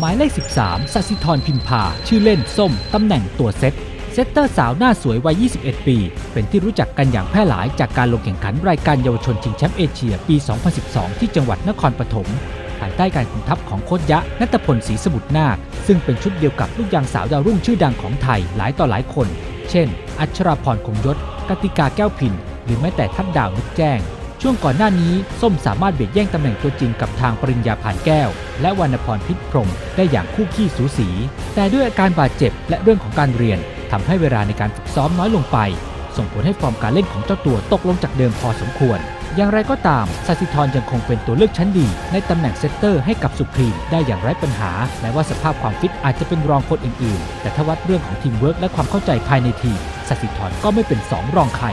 หมายเลข 13สัสิธรพิมพา ชื่อเล่นส้ม ตำแหน่งตัวเซตเซตเตอร์สาวหน้าสวยวัย 21 ปี เป็นที่รู้จักกันอย่างแพร่หลายจากการลงแข่งขันรายการเยาวชนชิงแชมป์เอเชียปี 2012 ที่จังหวัดนครปฐมภายใต้การคุมทัพของโค้ชยะนัตพลศรีสมุทรนาค ซึ่งเป็นชุดเดียวกับลูกยางสาวดาวรุ่งชื่อดังของไทยหลายต่อหลายคน เช่น อัชราพรคงยศ กติกาแก้วพินหรือแม้แต่ทัดดาวนึกแจ้ง ช่วงก่อนหน้านี้ส้มสามารถเบียดแย่งตำแหน่งตัวจริงกับทางปริญญาผ่านแก้ว และวรรณพรพิษพรมได้อย่างคู่ขี้สูสี แต่ด้วยอาการบาดเจ็บและเรื่องของการเรียนทำให้เวลาในการฝึกซ้อมน้อยลงไป ส่งผลให้ฟอร์มการเล่นของเจ้าตัวตกลงจากเดิมพอสมควร อย่างไรก็ตามซาซิธรยังคงเป็นตัวเลือกชั้นดี ในตำแหน่งเซตเตอร์ให้กับสุพรีมได้อย่างไร้ปัญหาแม้ว่าสภาพความฟิตอาจจะเป็นรองคนอื่นๆ แต่ถ้าวัดเรื่องของทีมเวิร์กและความเข้าใจภายในทีมซาซิธรก็ไม่เป็นสองรองใคร